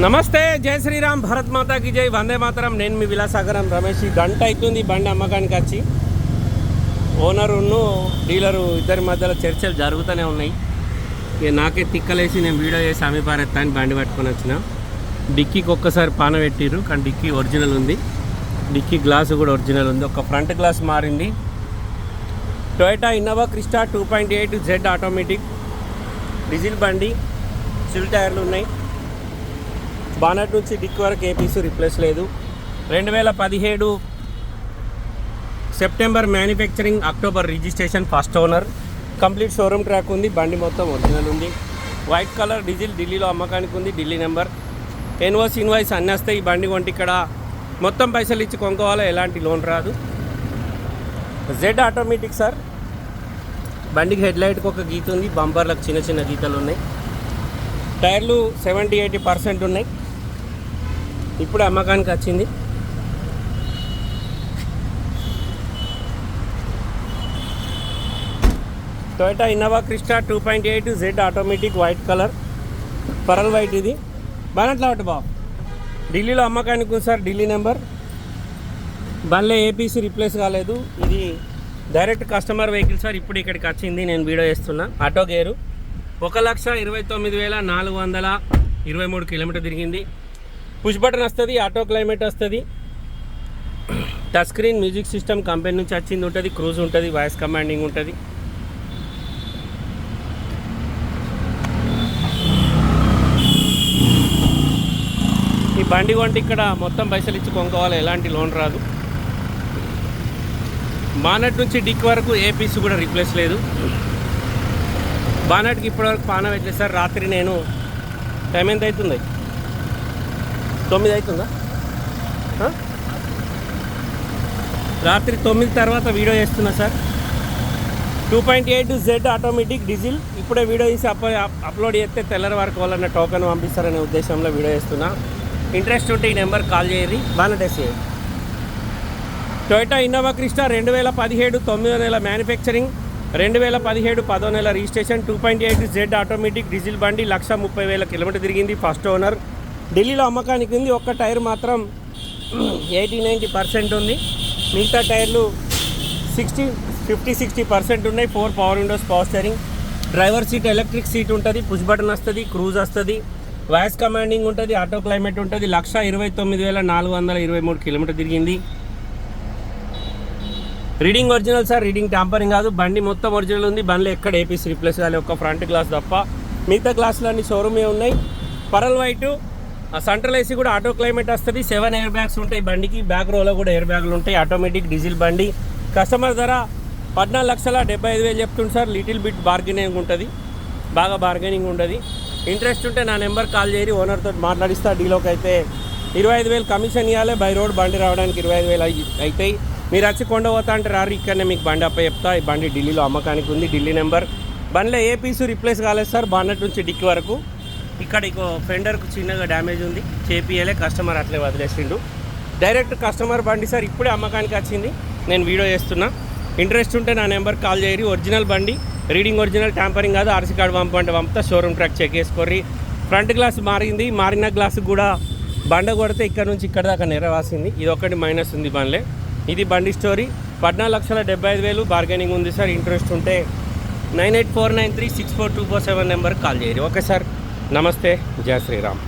నమస్తే జై శ్రీరామ్ భరత్ మాతాకి జై వందే మాతరం. నేను మీ విలాసాగరం రమేష్. ఈ గంట అవుతుంది బండి అమ్మకానికి వచ్చి. ఓనరును డీలరు ఇద్దరి మధ్యలో చర్చలు జరుగుతూనే ఉన్నాయి. ఇక నాకే తిక్కలేసి నేను వీడియో చేసి అమ్మి పారెత్తాని బండి పట్టుకొని వచ్చిన. డిక్కీకి ఒక్కసారి పాన పెట్టిర్రు కానీ డిక్కీ ఒరిజినల్ ఉంది. డిక్కీ గ్లాస్ కూడా ఒరిజినల్ ఉంది. ఒక ఫ్రంట్ గ్లాస్ మారింది. Toyota Innova Crysta two point eight Z automatic. Diesel బండి సిల్ టైర్లు ఉన్నాయి. బానట్ నుంచి డిక్ వరకు ఏ పీసు రిప్లేస్ లేదు. రెండు వేల పదిహేడు September manufacturing October registration first owner. Complete showroom track ఉంది బండి మొత్తం ఒరిజినల్ ఉంది. వైట్ కలర్ డీజిల్ ఢిల్లీలో అమ్మకానికి ఉంది ఢిల్లీ నెంబర్. ఎన్ఓస్ ఇన్వాయిస్ అన్నీ వస్తాయి ఈ బండి కొంటే ఇక్కడ మొత్తం పైసలు ఇచ్చి కొనుక్కోవాలో ఎలాంటి లోన్ రాదు. జెడ్ ఆటోమేటిక్ సార్ బండికి హెడ్ లైట్కి ఒక గీత ఉంది బంపర్లకు చిన్న చిన్న గీతలు ఉన్నాయి. టైర్లు సెవెంటీ ఎయిటీ పర్సెంట్ ఉన్నాయి. ఇప్పుడు అమ్మకానికి వచ్చింది. Toyota Innova Crysta two point eight Z automatic white colour pearl white ఇది. బానట్లా ఒకటి బాబు. ఢిల్లీలో అమ్మకానికి ఉంది సార్ ఢిల్లీ నెంబర్. బల్లే ఏపీసీ రిప్లేస్ కాలేదు. ఇది డైరెక్ట్ కస్టమర్ వెహికల్ సార్ ఇప్పుడు ఇక్కడికి వచ్చింది. నేను వీడియో చేస్తున్నా. ఆటో గేరు ఒక లక్ష ఇరవై తొమ్మిది వేల నాలుగు వందల ఇరవై మూడు కిలోమీటర్ తిరిగింది. పుష్ బటన్ వస్తుంది ఆటో క్లైమేట్ వస్తుంది. Touch screen music system company నుంచి వచ్చింది ఉంటుంది క్రూజ్ ఉంటుంది వాయిస్ కమాండింగ్ ఉంటుంది. ఈ బండి కొంటే ఇక్కడ మొత్తం పైసలు ఇచ్చి కొనుక్కోవాలి ఎలాంటి లోన్ రాదు. బానట్ నుంచి డిక్ వరకు ఏ పీస్ కూడా రీప్లేస్ లేదు. బానట్కి ఇప్పటివరకు పాన పెట్టలేదు సార్ రాత్రి నేను టైం ఎంత అవుతుంది? తొమ్మిది అవుతుందా? రాత్రి తొమ్మిది తర్వాత వీడియో చేస్తున్నా sir. Two point eight Z automatic diesel. ఇప్పుడే వీడియో తీసి అప్ అప్లోడ్ చేస్తే తెల్లరి వరకు వాళ్ళన్న టోకెన్ పంపిస్తారనే ఉద్దేశంలో వీడియో చేస్తున్నా. ఇంట్రెస్ట్ ఉంటే ఈ నెంబర్ కాల్ చేయరి బానటేసి టొయోటా ఇన్నోవా క్రిస్టా రెండు వేల పదిహేడు తొమ్మిదో నెల మ్యానుఫ్యాక్చరింగ్ రెండు వేల పదిహేడు పదో నెల registration two point eight Z automatic diesel బండి లక్ష ముప్పై వేల కిలోమీటర్ తిరిగింది ఫస్ట్ ఓనర్. ఢిల్లీలో అమ్మకానికి ఉంది. ఒక్క టైర్ మాత్రం ఎయిటీ నైంటీ పర్సెంట్ ఉంది. మిగతా టైర్లు సిక్స్టీ ఫిఫ్టీ సిక్స్టీ పర్సెంట్ ఉన్నాయి. Four power windows power steering. Driver seat electric seat ఉంటుంది. పుష్ బటన్ వస్తుంది క్రూజ్ వస్తుంది. వాయిస్ కమాండింగ్ ఉంటుంది ఆటో క్లైమేట్ ఉంటుంది. లక్ష ఇరవై తొమ్మిది వేల నాలుగు వందల ఇరవై మూడు కిలోమీటర్ తిరిగింది. Reading original sir reading tampering కాదు. బండి మొత్తం ఒరిజినల్ ఉంది. బండిలో ఎక్కడ ఏపీసీ రిప్లేస్ కాలే ఒక ఫ్రంట్ గ్లాస్ తప్ప. మిగతా గ్లాసులు అన్ని షోరూమే ఉన్నాయి. పరల్ వైటు ఆ సెంట్రల్ ఏసీ కూడా ఆటో క్లైమేట్ వస్తుంది. సెవెన్ ఎయిర్ బ్యాగ్స్ ఉంటాయి బండికి. బ్యాక్ రోలో కూడా ఎయిర్ బ్యాగ్లు ఉంటాయి. ఆటోమేటిక్ డీజిల్ బండి. కస్టమర్ ధర పద్నాలుగు లక్షల డెబ్బై ఐదు వేలు చెప్తుంది సార్. లిటిల్ బిట్ బార్గెనింగ్ ఉంటుంది. బాగా బార్గెనింగ్ ఉంటుంది. ఇంట్రెస్ట్ ఉంటే నా నెంబర్ కాల్ చేయరు ఓనర్తో మాట్లాడిస్తా. డీలోకి అయితే ఇరవై ఐదు వేలు కమిషన్ ఇవ్వాలి బై రోడ్ బండి రావడానికి ఇరవై ఐదు వేలు అవుతాయి మీరు వచ్చి కొండ పోతా అంటే రారు. ఇక్కడనే మీకు బండి అప్ప చెప్తా. ఈ బండి ఢిల్లీలో అమ్మకానికి ఉంది. ఢిల్లీ నెంబర్. బండిలో ఏ పీసు రిప్లేస్ కాలేదు సార్. బాన్నట్ నుంచి డిక్కి వరకు. ఇక్కడ ఇక ఫెండర్కు చిన్నగా డ్యామేజ్ ఉంది. చేపియలే కస్టమర్ అట్లే వదిలేసిండు. డైరెక్ట్ కస్టమర్ బండి సార్ ఇప్పుడే అమ్మకానికి వచ్చింది. నేను వీడియో చేస్తున్నా. ఇంట్రెస్ట్ ఉంటే నా నెంబర్ కాల్ చేయరు. ఒరిజినల్ బండి రీడింగ్ ఒరిజినల్ ట్యాంపరింగ్ కాదు. ఆర్సీ కార్డు పంపంటే పంపుతా. షోరూమ్ ట్రాక్ చెక్ చేసుకోర్రి. ఫ్రంట్ గ్లాస్ మారింది. మారిన గ్లాస్ కూడా బండ కొడితే ఇక్కడ నుంచి ఇక్కడ దాకా నెరవాసింది. ఇది ఒకటి మైనస్ ఉంది బండ్లే. ఇది బండి స్టోరీ పద్నాలుగు లక్షల డెబ్బై ఐదు వేలు బార్గెనింగ్ ఉంది సార్. ఇంట్రెస్ట్ ఉంటే nine eight four nine three six four two four seven నెంబర్కి కాల్ చేయరు. Okay sir. నమస్తే జయ శ్రీరామ్